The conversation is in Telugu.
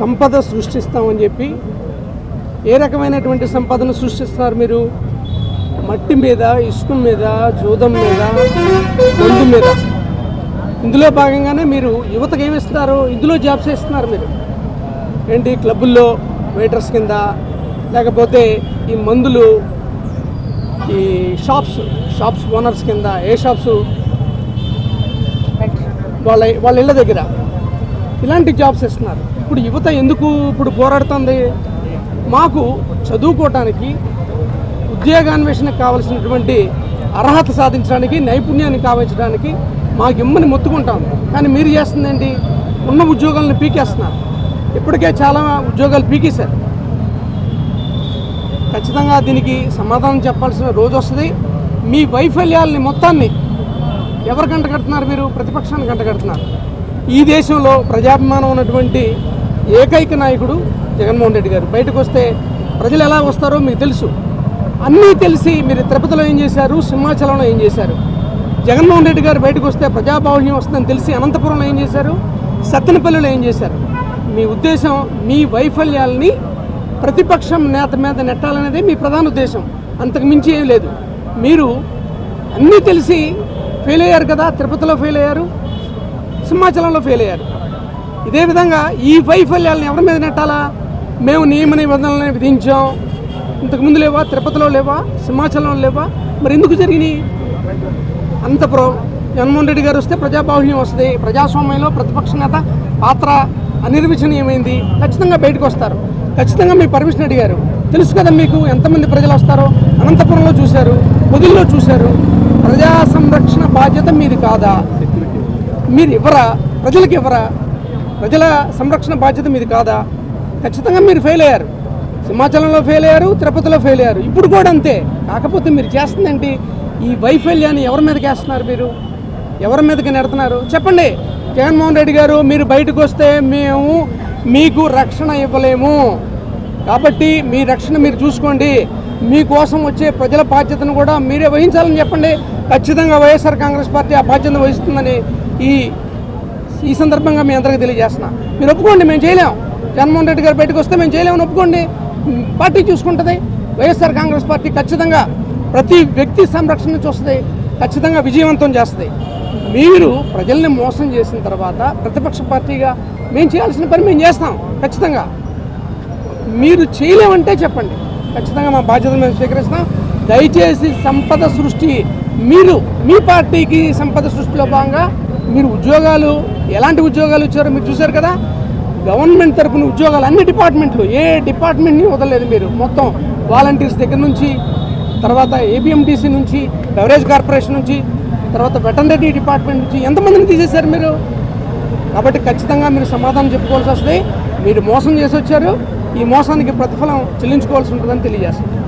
సంపద సృష్టిస్తామని చెప్పి ఏ రకమైనటువంటి సంపదను సృష్టిస్తున్నారు మీరు? మట్టి మీద ఇసుక మీద జూదం మీద మందు మీద. ఇందులో భాగంగానే మీరు యువతకు ఏమిస్తున్నారు ఇందులో జాబ్స్ ఇస్తున్నారు మీరు? ఏంటి? క్లబ్బుల్లో వెయిటర్స్ కింద లేకపోతే ఈ మందులు ఈ షాప్స్ షాప్స్ ఓనర్స్ కింద ఏ షాప్స్? వాళ్ళ వాళ్ళ ఇళ్ళ దగ్గర. ఇలాంటి జాబ్స్ ఇస్తున్నారు. ఇప్పుడు యువత ఎందుకు ఇప్పుడు పోరాడుతుంది? మాకు చదువుకోవటానికి ఉద్యోగాన్వేషణకు కావలసినటువంటి అర్హత సాధించడానికి నైపుణ్యాన్ని కావించడానికి మాకు ఇమ్మని మొత్తుకుంటాం. కానీ మీరు చేస్తుందండి ఉన్న ఉద్యోగాలను పీకేస్తున్నారు. ఇప్పటికే చాలా ఉద్యోగాలు పీకేశారు. ఖచ్చితంగా దీనికి సమాధానం చెప్పాల్సిన రోజు వస్తుంది. మీ వైఫల్యాలని మొత్తాన్ని ఎవరు కంట కడుతున్నారు మీరు? ప్రతిపక్షాన్ని కంట కడుతున్నారు. ఈ దేశంలో ప్రజాభిమానం ఉన్నటువంటి ఏకైక నాయకుడు జగన్మోహన్ రెడ్డి గారు. బయటకు వస్తే ప్రజలు ఎలా వస్తారో మీకు తెలుసు. అన్నీ తెలిసి మీరు తిరుపతిలో ఏం చేశారు? సింహాచలంలో ఏం చేశారు? జగన్మోహన్ రెడ్డి గారు బయటకు వస్తే ప్రజాబాహుళ్యం వస్తుందని తెలిసి అనంతపురంలో ఏం చేశారు? సత్తెనపల్లిలో ఏం చేశారు? మీ ఉద్దేశం మీ వైఫల్యాల్ని ప్రతిపక్షం నేత మీద నెట్టాలనేదే మీ ప్రధాన ఉద్దేశం. అంతకు మించి ఏం లేదు. మీరు అన్నీ తెలిసి ఫెయిల్ అయ్యారు కదా? తిరుపతిలో ఫెయిల్ అయ్యారు? సింహాచలంలో ఫెయిల్ అయ్యారు. ఇదే విధంగా ఈ వైఫల్యాలను ఎవరి మీద నెట్టాలా? మేము నియమ నిబంధనలను విధించాం. ఇంతకుముందు లేవా? తిరుపతిలో లేవా? సింహాచలంలో లేవా? మరి ఎందుకు జరిగినాయి? అంత ప్రో జగన్మోహన్ రెడ్డి గారు వస్తే ప్రజాబాహుళ్యం వస్తుంది. ప్రజాస్వామ్యంలో ప్రతిపక్ష నేత పాత్ర అనిర్వచనీయమైంది. ఖచ్చితంగా బయటకు వస్తారు. ఖచ్చితంగా మీ పర్మిషన్ అడిగారు. తెలుసు కదా మీకు ఎంతమంది ప్రజలు వస్తారో? అనంతపురంలో చూశారు. పొదిల్లో చూశారు. ప్రజా సంరక్షణ బాధ్యత మీది కాదా? మీరు ఇవ్వరా? ప్రజలకు ఇవ్వరా? ప్రజల సంరక్షణ బాధ్యత మీది కాదా? ఖచ్చితంగా మీరు ఫెయిల్ అయ్యారు. సింహాచలంలో ఫెయిల్ అయ్యారు తిరుపతిలో ఫెయిల్ అయ్యారు. ఇప్పుడు కూడా అంతే. కాకపోతే మీరు చేస్తుందేంటి? ఈ వైఫల్యాన్ని ఎవరి మీదకి వేస్తున్నారు మీరు? ఎవరి మీదకి నెడుతున్నారు? చెప్పండి. జగన్మోహన్ రెడ్డి గారు మీరు బయటకు వస్తే మేము మీకు రక్షణ ఇవ్వలేము. కాబట్టి మీ రక్షణ మీరు చూసుకోండి. మీకోసం వచ్చే ప్రజల బాధ్యతను కూడా మీరే వహించాలని చెప్పండి. ఖచ్చితంగా వైఎస్ఆర్ కాంగ్రెస్ పార్టీ ఆ బాధ్యతను వహిస్తుందని ఈ ఈ సందర్భంగా మీ అందరికీ తెలియజేస్తున్నా. మీరు ఒప్పుకోండి మేము చేయలేం. జగన్మోహన్ రెడ్డి గారు బయటకు వస్తే మేము చేయలేమని ఒప్పుకోండి. పార్టీ చూసుకుంటుంది. వైఎస్ఆర్ కాంగ్రెస్ పార్టీ ఖచ్చితంగా ప్రతి వ్యక్తి సంరక్షణ చూస్తుంది. ఖచ్చితంగా విజయవంతం చేస్తుంది. మీరు ప్రజల్ని మోసం చేసిన తర్వాత ప్రతిపక్ష పార్టీగా మేము చేయాల్సిన పని మేము చేస్తాం ఖచ్చితంగా. మీరు చేయలేమంటే చెప్పండి. ఖచ్చితంగా మా బాధ్యత మేము స్వీకరిస్తాం. దయచేసి సంపద సృష్టి మీరు మీ పార్టీకి సంపద సృష్టిలో భాగంగా మీరు ఉద్యోగాలు ఎలాంటి ఉద్యోగాలు ఇచ్చారో మీరు చూశారు కదా? గవర్నమెంట్ తరపున ఉద్యోగాలు అన్ని డిపార్ట్మెంట్లు ఏ డిపార్ట్మెంట్ని వదలలేదు మీరు. మొత్తం వాలంటీర్స్ దగ్గర నుంచి తర్వాత ఏబిఎంటీసీ నుంచి బెవరేజ్ కార్పొరేషన్ నుంచి తర్వాత వెటర్నరీ డిపార్ట్మెంట్ నుంచి ఎంతమందిని తీసేశారు మీరు? కాబట్టి ఖచ్చితంగా మీరు సమాధానం చెప్పుకోవాల్సి వస్తుంది. మీరు మోసం చేసి వచ్చారు. ఈ మోసానికి ప్రతిఫలం చెల్లించుకోవాల్సి ఉంటుందని తెలియజేస్తుంది